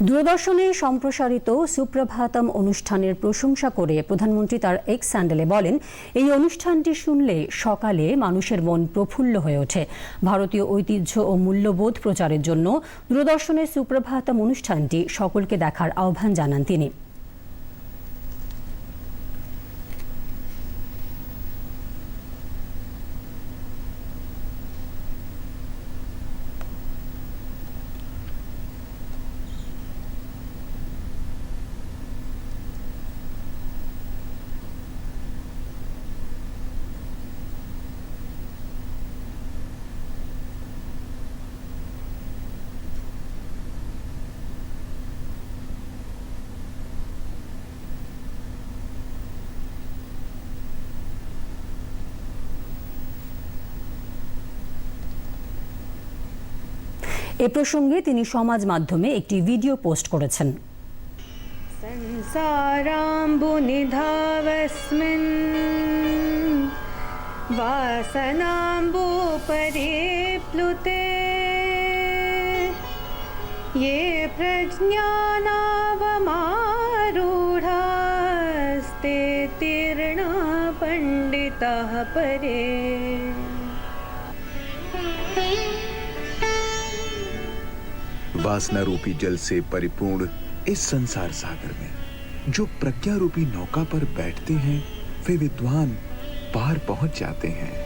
দূরদর্শনে সম্প্রসারিত সুপ্রভাতম অনুষ্ঠানের প্রশংসা করে প্রধানমন্ত্রী তার এক স্যান্ডেলে বলেন, এই অনুষ্ঠানটি শুনলে সকালে মানুষের মন প্রফুল্ল হয়ে ওঠে। ভারতীয় ঐতিহ্য ও মূল্যবোধ প্রচারের জন্য দূরদর্শনের সুপ্রভাতম অনুষ্ঠানটি সকলকে দেখার আহ্বান জানান তিনি। এ প্রসঙ্গে তিনি সমাজ মাধ্যমে একটি ভিডিও পোস্ট করেছেন संसाराम्बुनिधावस्मिन् वासनाम्बुपरि प्लुते ये प्रज्ञानावमारूढास्ते तीर्णा पण्डिताः परे वासना रूपी जल से परिपूर्ण इस संसार सागर में, जो प्रज्ञा रूपी नौका पर बैठते हैं, वे विद्वान पार पहुँच जाते हैं।